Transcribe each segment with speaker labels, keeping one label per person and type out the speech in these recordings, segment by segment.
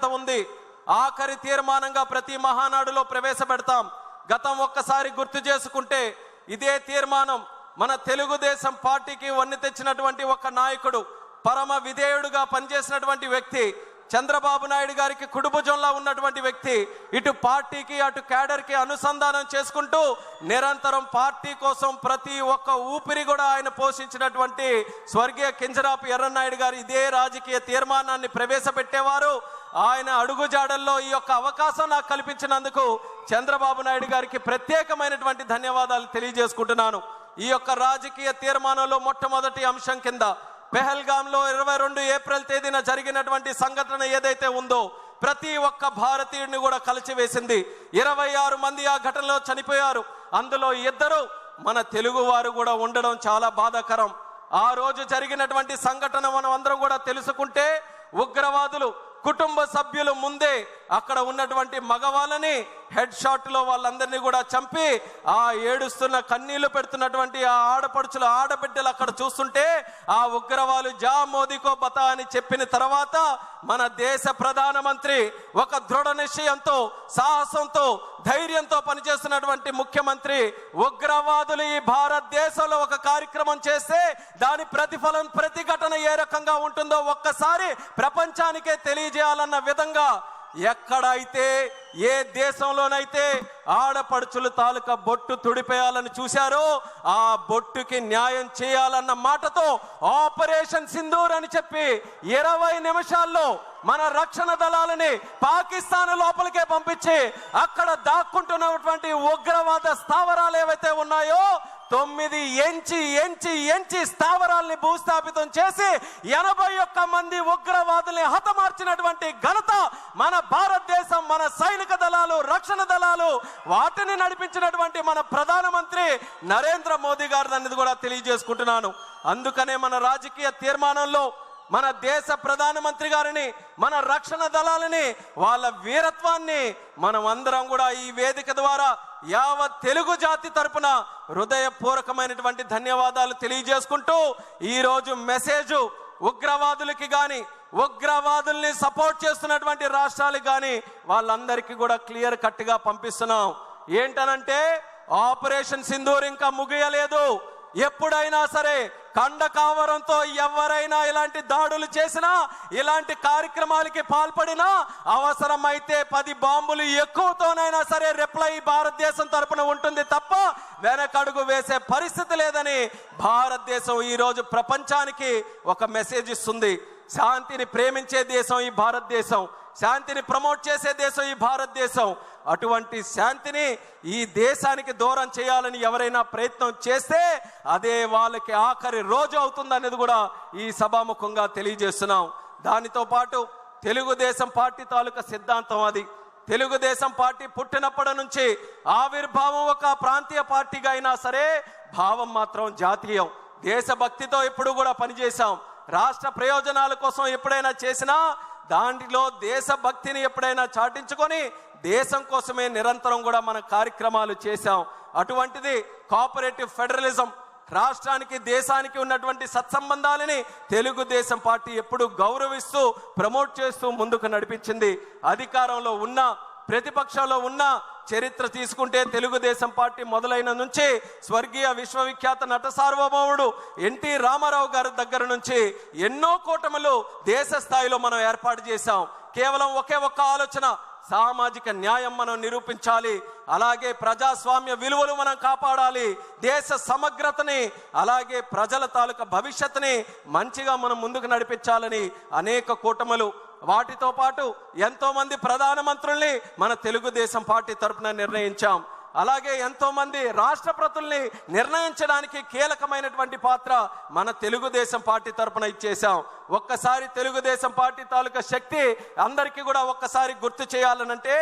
Speaker 1: ప్రత్యేకత ఉంది. ఆఖరి తీర్మానంగా ప్రతి మహానాడులో ప్రవేశపెడతాం. గతం ఒక్కసారి గుర్తు చేసుకుంటే ఇదే తీర్మానం మన తెలుగుదేశం పార్టీకి వన్ని తెచ్చినటువంటి ఒక నాయకుడు పరమ విధేయుడుగా పనిచేసినటువంటి వ్యక్తి చంద్రబాబు నాయుడు గారికి కుడుభుజంలా ఉన్నటువంటి వ్యక్తి ఇటు పార్టీకి అటు క్యాడర్కి అనుసంధానం చేసుకుంటూ నిరంతరం పార్టీ కోసం ప్రతి ఒక్క ఊపిరి కూడా ఆయన పోషించినటువంటి స్వర్గీయ కింజరాపు ఎర్రనాయుడు గారు ఇదే రాజకీయ తీర్మానాన్ని ప్రవేశపెట్టేవారు. ఆయన అడుగుజాడల్లో ఈ యొక్క అవకాశం నాకు కల్పించినందుకు చంద్రబాబు నాయుడు గారికి ప్రత్యేకమైనటువంటి ధన్యవాదాలు తెలియజేసుకుంటున్నాను. ఈ యొక్క రాజకీయ తీర్మానంలో మొట్టమొదటి అంశం కింద పెహల్గాంలో ఇరవై రెండు ఏప్రిల్ తేదీన జరిగినటువంటి సంఘటన ఏదైతే ఉందో ప్రతి ఒక్క భారతీయుడిని కూడా కలిచివేసింది. ఇరవై ఆరు మంది ఆ ఘటనలో చనిపోయారు. అందులో ఇద్దరు మన తెలుగువారు కూడా ఉండడం చాలా బాధాకరం. ఆ రోజు జరిగినటువంటి సంఘటన మనం అందరం కూడా తెలుసుకుంటే ఉగ్రవాదులు కుటుంబ సభ్యులు ముందే అక్కడ ఉన్నటువంటి మగవాళ్ళని హెడ్ షాట్లో వాళ్ళందరినీ కూడా చంపి ఆ ఏడుస్తున్న కన్నీళ్ళు పెడుతున్నటువంటి ఆ ఆడపడుచులు ఆడబిడ్డలు అక్కడ చూస్తుంటే ఆ ఉగ్రవాలు జా మోదీకో బతా అని చెప్పిన తర్వాత మన దేశ ప్రధానమంత్రి ఒక దృఢ నిశ్చయంతో సాహసంతో ధైర్యంతో పనిచేస్తున్నటువంటి ముఖ్యమంత్రి ఉగ్రవాదులు ఈ భారతదేశంలో ఒక కార్యక్రమం చేస్తే దాని ప్రతిఫలం ప్రతిఘటన ఏ రకంగా ఉంటుందో ఒక్కసారి ప్రపంచానికే తెలియజేయాలన్న విధంగా ఎక్కడైతే ఏ దేశంలోనైతే ఆడపడుచులు తాలూకా బొట్టు తుడిపేయాలని చూశారో ఆ బొట్టుకి న్యాయం చేయాలన్న మాటతో ఆపరేషన్ సింధూర్ అని చెప్పి ఇరవై నిమిషాల్లో మన రక్షణ దళాలని పాకిస్తాన్ లోపలికే పంపించి అక్కడ దాక్కుంటున్నటువంటి ఉగ్రవాద స్థావరాలు ఏవైతే ఉన్నాయో తొమ్మిది ఎంచి ఎంచి ఎంచి స్థావరాల్ని భూస్థాపితం చేసి ఎనభై ఒక్క మంది ఉగ్రవాదుల్ని హతమార్చినటువంటి ఘనత మన భారతదేశం మన సైనిక దళాలు రక్షణ దళాలు వాటిని నడిపించినటువంటి మన ప్రధానమంత్రి నరేంద్ర మోదీ గారు అనేది కూడా తెలియజేసుకుంటున్నాను. అందుకనే మన రాజకీయ తీర్మానంలో మన దేశ ప్రధానమంత్రి గారిని మన రక్షణ దళాలని వాళ్ళ వీరత్వాన్ని మనం అందరం కూడా ఈ వేదిక ద్వారా యావత్ తెలుగు జాతి తరపున హృదయపూర్వకమైనటువంటి ధన్యవాదాలు తెలియజేసుకుంటూ ఈరోజు మెసేజ్ ఉగ్రవాదులకి కానీ ఉగ్రవాదుల్ని సపోర్ట్ చేస్తున్నటువంటి రాష్ట్రాలకు కానీ వాళ్ళందరికీ కూడా క్లియర్ కట్గా పంపిస్తున్నాం. ఏంటనంటే ఆపరేషన్ సింధూర్ ఇంకా ముగియలేదు. ఎప్పుడైనా సరే కండకావరంతో ఎవరైనా ఇలాంటి దాడులు చేసినా ఇలాంటి కార్యక్రమాలకి పాల్పడినా అవసరమైతే పది బాంబులు ఎక్కువతోనైనా సరే రిప్లై భారతదేశం తరపున ఉంటుంది తప్ప వెనకడుగు వేసే పరిస్థితి లేదని భారతదేశం ఈరోజు ప్రపంచానికి ఒక మెసేజ్ ఇస్తుంది. శాంతిని ప్రేమించే దేశం ఈ భారతదేశం. శాంతిని ప్రమోట్ చేసే దేశం ఈ భారతదేశం. అటువంటి శాంతిని ఈ దేశానికి దూరం చేయాలని ఎవరైనా ప్రయత్నం చేస్తే అదే వాళ్ళకి ఆఖరి రోజు అవుతుంది అనేది కూడా ఈ సభాముఖంగా తెలియజేస్తున్నాం. దానితో పాటు తెలుగుదేశం పార్టీ తాలూకా సిద్ధాంతం అది. తెలుగుదేశం పార్టీ పుట్టినప్పటి నుంచి ఆవిర్భావం ఒక ప్రాంతీయ పార్టీగా అయినా సరే భావం మాత్రం జాతీయం. దేశభక్తితో ఎప్పుడు కూడా పనిచేశాం. రాష్ట్ర ప్రయోజనాల కోసం ఎప్పుడైనా చేసినా దాంట్లో దేశభక్తిని ఎప్పుడైనా చాటించుకొని దేశం కోసమే నిరంతరం కూడా మన కార్యక్రమాలు చేశాం. అటువంటిది కోఆపరేటివ్ ఫెడరలిజం రాష్ట్రానికి దేశానికి ఉన్నటువంటి సత్సంబంధాలని తెలుగుదేశం పార్టీ ఎప్పుడు గౌరవిస్తూ ప్రమోట్ చేస్తూ ముందుకు నడిపించింది. అధికారంలో ఉన్న ప్రతిపక్షంలో ఉన్న చరిత్ర తీసుకుంటే తెలుగుదేశం పార్టీ మొదలైన నుంచి స్వర్గీయ విశ్వవిఖ్యాత నట సార్వభౌముడు ఎన్టీ రామారావు గారి దగ్గర నుంచి ఎన్నో కూటములు దేశ స్థాయిలో మనం ఏర్పాటు చేశాం. కేవలం ఒకే ఒక్క ఆలోచన సామాజిక న్యాయం మనం నిరూపించాలి. అలాగే ప్రజాస్వామ్య విలువలు మనం కాపాడాలి. దేశ సమగ్రతని అలాగే ప్రజల తాలూకా భవిష్యత్తుని మంచిగా మనం ముందుకు నడిపించాలని అనేక కూటములు వాటితో పాటు ఎంతో మంది ప్రధానమంత్రుల్ని మన తెలుగుదేశం పార్టీ తరపున నిర్ణయించాం. అలాగే ఎంతో మంది రాష్ట్రపతుల్ని నిర్ణయించడానికి కీలకమైనటువంటి పాత్ర మన తెలుగుదేశం పార్టీ తరపున ఇచ్చేసాం ఒక్కసారి తెలుగుదేశం పార్టీ తాలూకా శక్తి అందరికీ కూడా ఒక్కసారి గుర్తు చేయాలనంటే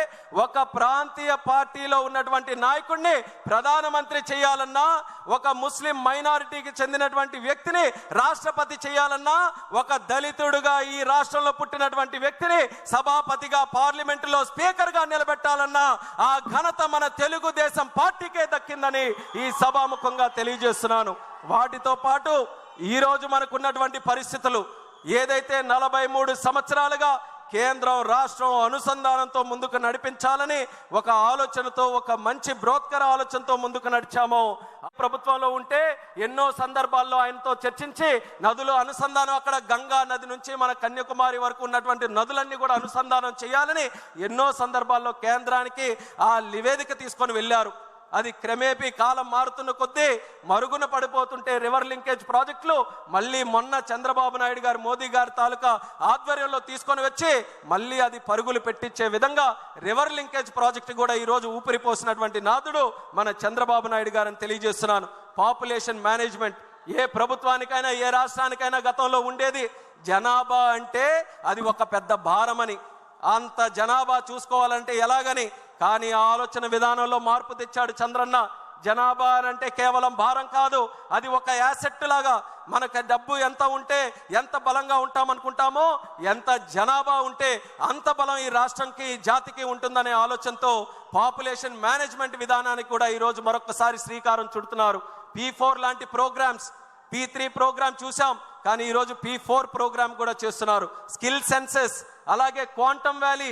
Speaker 1: ఒక ప్రాంతీయ పార్టీలో ఉన్నటువంటి నాయకుడిని ప్రధానమంత్రి చేయాలన్నా ఒక ముస్లిం మైనారిటీకి చెందినటువంటి వ్యక్తిని రాష్ట్రపతి చేయాలన్నా ఒక దళితుడుగా ఈ రాష్ట్రంలో పుట్టినటువంటి వ్యక్తిని సభాపతిగా పార్లమెంటులో స్పీకర్గా నిలబెట్టాలన్నా ఆ ఘనత మన తెలుగు ఉద్దేశం పార్టీకే దక్కిందని ఈ సభాముఖంగా తెలియజేస్తున్నాను. వాటితో పాటు ఈ రోజు మనకున్నటువంటి పరిస్థితులు ఏదైతే నలభై మూడు సంవత్సరాలుగా కేంద్రం రాష్ట్రం అనుసంధానంతో ముందుకు నడిపించాలని ఒక ఆలోచనతో ఒక మంచి బ్రోత్కర ఆలోచనతో ముందుకు నడిచాము. ప్రభుత్వంలో ఉంటే ఎన్నో సందర్భాల్లో ఆయనతో చర్చించి నదులు అనుసంధానం అక్కడ గంగా నది నుంచి మన కన్యాకుమారి వరకు ఉన్నటువంటి నదులన్నీ కూడా అనుసంధానం చేయాలని ఎన్నో సందర్భాల్లో కేంద్రానికి ఆ నివేదిక తీసుకొని వెళ్ళారు. అది క్రమేపీ కాలం మారుతున్న కొద్దీ మరుగున పడిపోతుంటే రివర్ లింకేజ్ ప్రాజెక్టులు మళ్ళీ మొన్న చంద్రబాబు నాయుడు గారు మోదీ గారి తాలూకా ఆధ్వర్యంలో తీసుకొని వచ్చి మళ్ళీ అది పరుగులు పెట్టించే విధంగా రివర్ లింకేజ్ ప్రాజెక్టు కూడా ఈరోజు ఊపిరిపోసినటువంటి నాదుడు మన చంద్రబాబు నాయుడు గారని తెలియజేస్తున్నాను. పాపులేషన్ మేనేజ్మెంట్ ఏ ప్రభుత్వానికైనా ఏ రాష్ట్రానికైనా గతంలో ఉండేది జనాభా అంటే అది ఒక పెద్ద భారమని. అంత జనాభా చూసుకోవాలంటే ఎలాగని? కానీ ఆ ఆలోచన విధానంలో మార్పు తెచ్చాడు చంద్రన్న. జనాభా అంటే కేవలం భారం కాదు. అది ఒక యాసెట్ లాగా. మనకు డబ్బు ఎంత ఉంటే ఎంత బలంగా ఉంటామనుకుంటామో ఎంత జనాభా ఉంటే అంత బలం ఈ రాష్ట్రంకి జాతికి ఉంటుందనే ఆలోచనతో పాపులేషన్ మేనేజ్మెంట్ విధానానికి కూడా ఈరోజు మరొకసారి శ్రీకారం చుడుతున్నారు. పీ ఫోర్ లాంటి ప్రోగ్రామ్స్ పీ త్రీ ప్రోగ్రామ్ చూసాం కానీ ఈరోజు పీ ఫోర్ ప్రోగ్రామ్ కూడా చేస్తున్నారు. స్కిల్ సెన్సెస్ అలాగే క్వాంటమ్ వ్యాలీ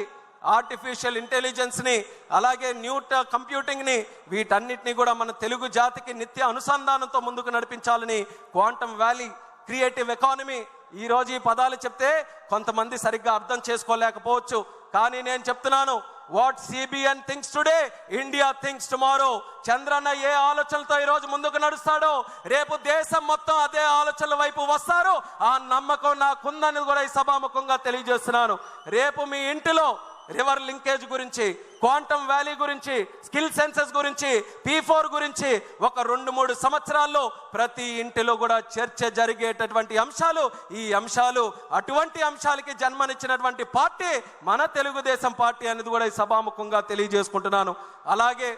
Speaker 1: ఆర్టిఫిషియల్ ఇంటెలిజెన్స్ని అలాగే న్యూ కంప్యూటింగ్ని వీటన్నిటిని కూడా మన తెలుగు జాతికి నిత్య అనుసంధానంతో ముందుకు నడిపించాలని క్వాంటమ్ వ్యాలీ క్రియేటివ్ ఎకానమీ ఈరోజు ఈ పదాలు చెప్తే కొంతమంది సరిగ్గా అర్థం చేసుకోలేకపోవచ్చు. కానీ నేను చెప్తున్నాను what CBN thinks today India thinks tomorrow Chandranna ఏ ఆలోచనలతో ఈరోజు ముందుకు నడుస్తాడో రేపు దేశం మొత్తం అదే ఆలోచనల వైపు వస్తారో. ఆ నమ్మకం నాకుందని కూడా ఈ సభాముఖంగా తెలియజేస్తున్నాను. రేపు మీ ఇంటిలో రివర్ లింకేజ్ గురించి క్వాంటమ్ వ్యాలీ గురించి స్కిల్ సెన్సెస్ గురించి పీ ఫోర్ గురించి ఒక రెండు మూడు సంవత్సరాల్లో ప్రతి ఇంటిలో కూడా చర్చ జరిగేటటువంటి అంశాలు ఈ అంశాలు అటువంటి అంశాలకి జన్మనిచ్చినటువంటి పార్టీ మన తెలుగుదేశం పార్టీ అనేది కూడా ఈ సభాముఖంగా తెలియజేసుకుంటున్నాను. అలాగే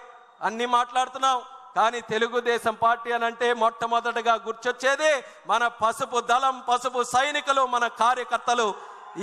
Speaker 1: అన్ని మాట్లాడుతున్నాం కానీ తెలుగుదేశం పార్టీ అని అంటే మొట్టమొదటగా గుర్చొచ్చేది మన పసుపు దళం పసుపు సైనికులు మన కార్యకర్తలు.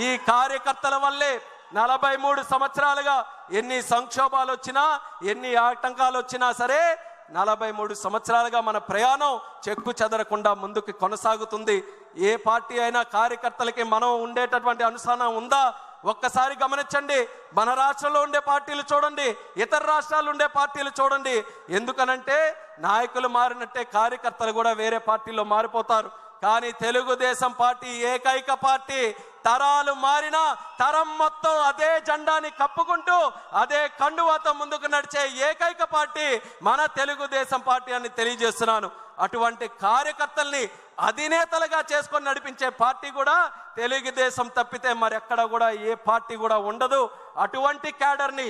Speaker 1: ఈ కార్యకర్తల వల్లే నలభై మూడు సంవత్సరాలుగా ఎన్ని సంక్షోభాలు వచ్చినా ఎన్ని ఆటంకాలు వచ్చినా సరే నలభై మూడు సంవత్సరాలుగా మన ప్రయాణం చెక్కు చెదరకుండా ముందుకు కొనసాగుతుంది. ఏ పార్టీ అయినా కార్యకర్తలకి మనం ఉండేటటువంటి అనుసరణ ఉందా? ఒక్కసారి గమనించండి. మన రాష్ట్రంలో ఉండే పార్టీలు చూడండి. ఇతర రాష్ట్రాలు ఉండే పార్టీలు చూడండి. ఎందుకనంటే నాయకులు మారినట్టే కార్యకర్తలు కూడా వేరే పార్టీలో మారిపోతారు. కానీ తెలుగుదేశం పార్టీ ఏకైక పార్టీ తరాలు మారినా తరం మొత్తం అదే జెండాని కప్పుకుంటూ అదే కండువాతో ముందుకు నడిచే ఏకైక పార్టీ మన తెలుగుదేశం పార్టీ అని తెలియజేస్తున్నాను. అటువంటి కార్యకర్తల్ని అధినేతలుగా చేసుకొని నడిపించే పార్టీ కూడా తెలుగుదేశం తప్పితే మరి ఎక్కడ కూడా ఏ పార్టీ కూడా ఉండదు. అటువంటి క్యాడర్ని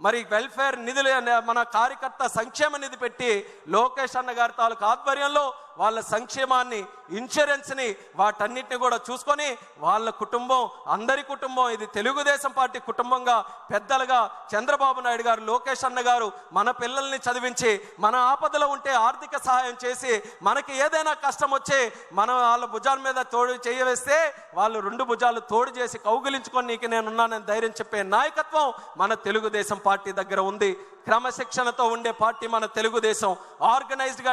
Speaker 1: మరి వెల్ఫేర్ నిధులు మన కార్యకర్త సంక్షేమ నిధి పెట్టి లోకేష్ అన్న గారి తాలూకు ఆధ్వర్యంలో వాళ్ళ సంక్షేమాన్ని ఇన్సూరెన్స్ని వాటన్నిటిని కూడా చూసుకొని వాళ్ళ కుటుంబం అందరి కుటుంబం ఇది తెలుగుదేశం పార్టీ కుటుంబంగా పెద్దలుగా చంద్రబాబు నాయుడు గారు లోకేష్ అన్న గారు మన పిల్లల్ని చదివించి మన ఆపదలో ఉంటే ఆర్థిక సహాయం చేసి మనకి ఏదైనా కష్టం వచ్చి మనం వాళ్ళ భుజాల మీద తోడు చేయవేస్తే వాళ్ళు రెండు భుజాలు తోడు చేసి కౌగిలించుకొని నీకు నేనున్నానని ధైర్యం చెప్పే నాయకత్వం మన తెలుగుదేశం పార్టీ దగ్గర ఉంది. క్రమశిక్షణతో ఉండే పార్టీ మన తెలుగుదేశం. ఆర్గనైజ్డ్గా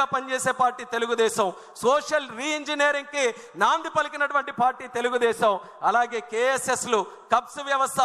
Speaker 1: గా పనిచేసే పార్టీ తెలుగుదేశం. సోషల్ రీఇంజనీరింగ్కి నాంది పలికినటువంటి పార్టీ తెలుగుదేశం. అలాగే కేఎస్ఎస్లు కబ్స్ వ్యవస్థ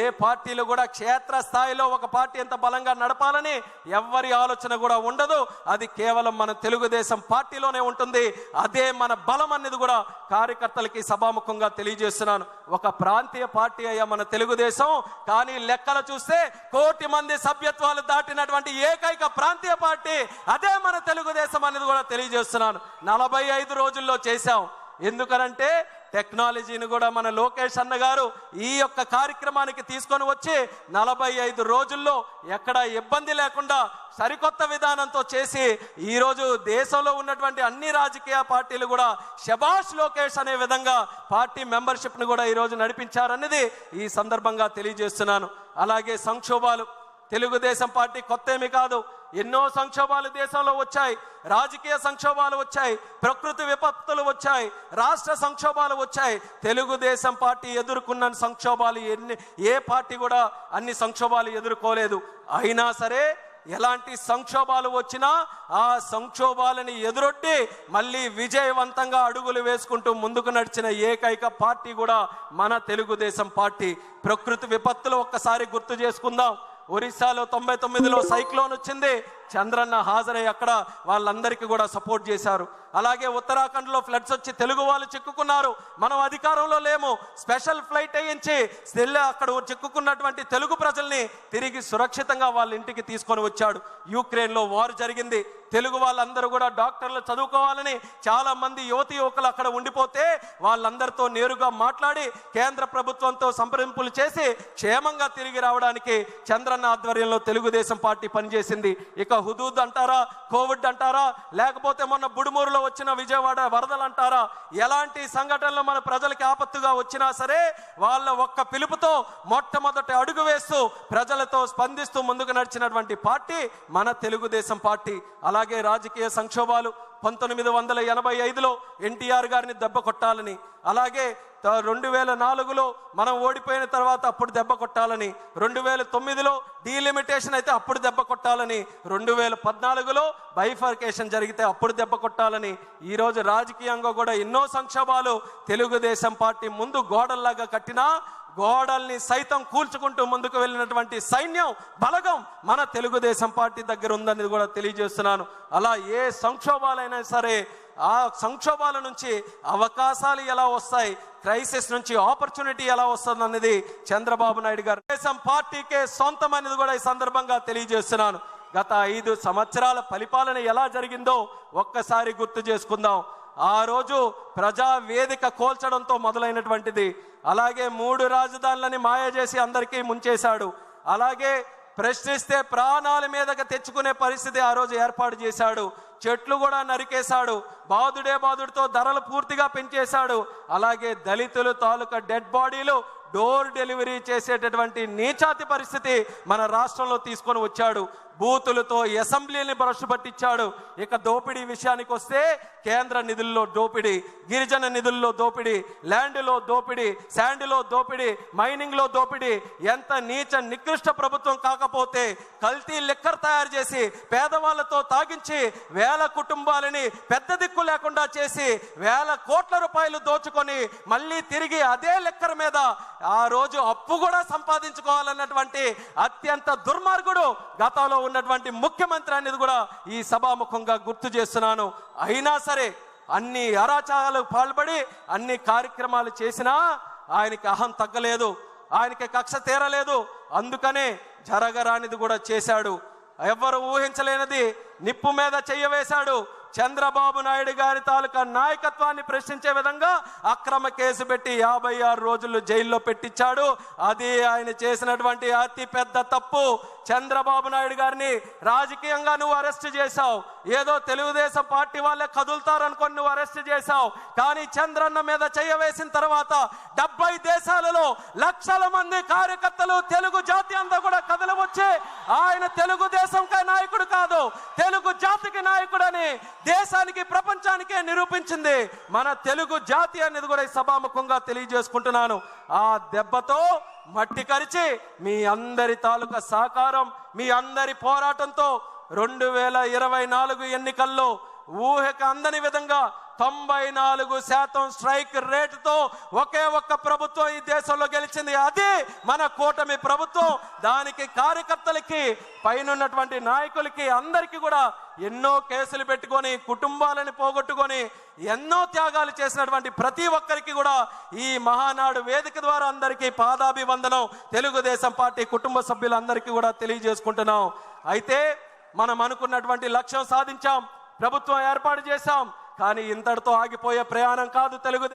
Speaker 1: ఏ పార్టీలు కూడా క్షేత్ర స్థాయిలో ఒక పార్టీ ఎంత బలంగా నడపాలని ఎవ్వరి ఆలోచన కూడా ఉండదు. అది కేవలం మన తెలుగుదేశం పార్టీలోనే ఉంటుంది. అదే మన బలం అనేది కూడా కార్యకర్తలకి సభాముఖంగా తెలియజేస్తున్నాను. ఒక ప్రాంతీయ పార్టీ అయ్యా మన తెలుగుదేశం. కానీ లెక్కలు చూస్తే కోటి మంది సభ్యత్వాలు దాటినటువంటి ఏకైక ప్రాంతీయ పార్టీ అదే మన తెలుగుదేశం అనేది కూడా తెలియజేస్తున్నాను. నలభై ఐదు రోజుల్లో చేశాం. ఎందుకనంటే టెక్నాలజీని కూడా మన లోకేష్ అన్న గారు ఈ యొక్క కార్యక్రమానికి తీసుకొని వచ్చి నలభై ఐదు రోజుల్లో ఎక్కడ ఇబ్బంది లేకుండా సరికొత్త విధానంతో చేసి ఈరోజు దేశంలో ఉన్నటువంటి అన్ని రాజకీయ పార్టీలు కూడా శభాష్ లోకేష్ అనే విధంగా పార్టీ మెంబర్షిప్ను కూడా ఈరోజు నడిపించారన్నది ఈ సందర్భంగా తెలియజేస్తున్నాను. అలాగే సంక్షోభాలు తెలుగుదేశం పార్టీ కొత్త ఏమి కాదు. ఎన్నో సంక్షోభాలు దేశంలో వచ్చాయి. రాజకీయ సంక్షోభాలు వచ్చాయి. ప్రకృతి విపత్తులు వచ్చాయి. రాష్ట్ర సంక్షోభాలు వచ్చాయి. తెలుగుదేశం పార్టీ ఎదుర్కొన్న సంక్షోభాలు ఎన్ని ఏ పార్టీ కూడా అన్ని సంక్షోభాలు ఎదుర్కోలేదు. అయినా సరే ఎలాంటి సంక్షోభాలు వచ్చినా ఆ సంక్షోభాలని ఎదురొట్టి మళ్ళీ విజయవంతంగా అడుగులు వేసుకుంటూ ముందుకు నడిచిన ఏకైక పార్టీ కూడా మన తెలుగుదేశం పార్టీ. ప్రకృతి విపత్తులు ఒక్కసారి గుర్తు చేసుకుందాం. ఒరిస్సాలో తొంభై తొమ్మిదిలో సైక్లోన్ వచ్చింది. చంద్రన్న హాజరై అక్కడ వాళ్ళందరికీ కూడా సపోర్ట్ చేశారు. అలాగే ఉత్తరాఖండ్లో ఫ్లడ్స్ వచ్చి తెలుగు వాళ్ళు చిక్కుకున్నారు. మనం అధికారంలో లేము. స్పెషల్ ఫ్లైట్ వేయించి స్థిల్లా అక్కడ చిక్కుకున్నటువంటి తెలుగు ప్రజల్ని తిరిగి సురక్షితంగా వాళ్ళ ఇంటికి తీసుకొని వచ్చాడు. యూక్రెయిన్లో వార్ జరిగింది. తెలుగు వాళ్ళందరూ కూడా డాక్టర్లు చదువుకోవాలని చాలా మంది యువతి యువకులు అక్కడ ఉండిపోతే వాళ్ళందరితో నేరుగా మాట్లాడి కేంద్ర ప్రభుత్వంతో సంప్రదింపులు చేసి క్షేమంగా తిరిగి రావడానికి చంద్రన్న ఆధ్వర్యంలో తెలుగుదేశం పార్టీ పనిచేసింది. ఇక హుదూద్ అంటారా కోవిడ్ అంటారా లేకపోతే మొన్న బుడుమూరులో వచ్చిన విజయవాడ వరదలు అంటారా ఎలాంటి సంఘటనలు మన ప్రజలకి ఆపత్తుగా వచ్చినా సరే వాళ్ళ ఒక్క పిలుపుతో మొట్టమొదటి అడుగు వేస్తూ ప్రజలతో స్పందిస్తూ ముందుకు నడిచినటువంటి పార్టీ మన తెలుగుదేశం పార్టీ. అలాగే రాజకీయ సంక్షోభాలు పంతొమ్మిది వందల ఎనభై ఐదులో ఎన్టీఆర్ గారిని దెబ్బ కొట్టాలని అలాగే రెండు వేల నాలుగులో మనం ఓడిపోయిన తర్వాత అప్పుడు దెబ్బ కొట్టాలని రెండు వేల తొమ్మిదిలో డీలిమిటేషన్ అయితే అప్పుడు దెబ్బ కొట్టాలని రెండు వేల పద్నాలుగులో బైఫర్కేషన్ జరిగితే అప్పుడు దెబ్బ కొట్టాలని ఈరోజు రాజకీయంగా కూడా ఎన్నో సంక్షోభాలు తెలుగుదేశం పార్టీ ముందు గోడల్లాగా కట్టినా గోడల్ని సైతం కూల్చుకుంటూ ముందుకు వెళ్ళినటువంటి సైన్యం బలగం మన తెలుగుదేశం పార్టీ దగ్గర ఉందని కూడా తెలియజేస్తున్నాను. అలా ఏ సంక్షోభాలైనా సరే ఆ సంక్షోభాల నుంచి అవకాశాలు ఎలా వస్తాయి క్రైసిస్ నుంచి ఆపర్చునిటీ ఎలా వస్తుంది అనేది చంద్రబాబు నాయుడు గారు దేశం పార్టీకే సొంతం అనేది కూడా ఈ సందర్భంగా తెలియజేస్తున్నాను. గత ఐదు సంవత్సరాల పరిపాలన ఎలా జరిగిందో ఒక్కసారి గుర్తు చేసుకుందాం. ఆ రోజు ప్రజా వేదిక కోల్చడంతో మొదలైనటువంటిది. అలాగే మూడు రాజధానులని మాయ చేసి అందరికీ ముంచేశాడు. అలాగే ప్రశ్నిస్తే ప్రాణాల మీదకి తెచ్చుకునే పరిస్థితి ఆ రోజు ఏర్పాటు చేశాడు. చెట్లు కూడా నరికేశాడు. బాధుడే బాధుడితో ధరలు పూర్తిగా పెంచేశాడు. అలాగే దళితులు తాలూకా డెడ్ బాడీలు డోర్ డెలివరీ చేసేటటువంటి నీచాతి పరిస్థితి మన రాష్ట్రంలో తీసుకొని వచ్చాడు. బూతులతో అసెంబ్లీని బ్రష్ పట్టించాడు. ఇక దోపిడీ విషయానికి వస్తే కేంద్ర నిధుల్లో దోపిడీ గిరిజన నిధుల్లో దోపిడీ ల్యాండ్లో దోపిడీ శాండ్లో దోపిడీ మైనింగ్లో దోపిడీ ఎంత నీచ నికృష్ట ప్రభుత్వం కాకపోతే కల్తీ లిక్కర్ తయారు చేసి పేదవాళ్ళతో తాగించి వేల కుటుంబాలని పెద్ద దిక్కు లేకుండా చేసి వేల కోట్ల రూపాయలు దోచుకొని మళ్ళీ తిరిగి అదే లిక్కర్ మీద ఆ రోజు అప్పు కూడా సంపాదించుకోవాలన్నటువంటి అత్యంత దుర్మార్గుడు గతంలో ఉన్నటువంటి ముఖ్యమంత్రి అనేది కూడా ఈ సభాముఖంగా గుర్తు చేస్తున్నాను. అయినా సరే అన్ని అరాచకాలకు పాల్పడి అన్ని కార్యక్రమాలు చేసినా ఆయనకి అహం తగ్గలేదు. ఆయనకి కక్ష తీరలేదు. అందుకనే జరగరానిది కూడా చేశాడు. ఎవరు ఊహించలేనిది నిప్పు మీద చెయ్యవేశాడు చంద్రబాబు నాయుడు గారి తాలూకా నాయకత్వాన్ని ప్రశ్నించే విధంగా అక్రమ కేసు పెట్టి యాభై ఆరు రోజులు జైల్లో పెట్టించాడు. అది ఆయన చేసినటువంటి అతి పెద్ద తప్పు. చంద్రబాబు నాయుడు గారిని రాజకీయంగా నువ్వు అరెస్ట్ చేశావు. ఏదో తెలుగుదేశం పార్టీ వాళ్ళే కదులుతారనుకొని నువ్వు అరెస్ట్ చేశావు. కానీ చంద్రన్న మీద చేయవేసిన తర్వాత డెబ్బై దేశాలలో లక్షల మంది కార్యకర్తలు తెలుగు జాతి అంతా కూడా కదలవచ్చి. ఆయన తెలుగుదేశంకే నాయకుడు కాదు. తెలుగు జాతికి నాయకుడని దేశానికి ప్రపంచానికే నిరూపించింది మన తెలుగు జాతి అనేది కూడా ఈ సభాముఖంగా తెలియజేసుకుంటున్నాను. ఆ దెబ్బతో మట్టి కరిచి మీ అందరి తాలూకా సహకారం మీ అందరి పోరాటంతో రెండు వేల ఇరవై నాలుగు ఎన్నికల్లో ఊహకు అందని విధంగా తొంభై నాలుగు శాతం స్ట్రైక్ రేటుతో ఒకే ఒక్క ప్రభుత్వం ఈ దేశంలో గెలిచింది. అది మన కూటమి ప్రభుత్వం. దానికి కార్యకర్తలకి పైనున్నటువంటి నాయకులకి అందరికీ కూడా ఎన్నో కేసులు పెట్టుకొని కుటుంబాలని పోగొట్టుకొని ఎన్నో త్యాగాలు చేసినటువంటి ప్రతి ఒక్కరికి కూడా ఈ మహానాడు వేదిక ద్వారా అందరికీ పాదాభివందనం. తెలుగుదేశం పార్టీ కుటుంబ సభ్యులందరికీ కూడా తెలియజేసుకుంటున్నాం. అయితే మనం అనుకున్నటువంటి లక్ష్యం సాధించాం. ప్రభుత్వం ఏర్పాటు చేశాం. కానీ ఇంతటితో ఆగిపోయే ప్రయాణం కాదు తెలుగు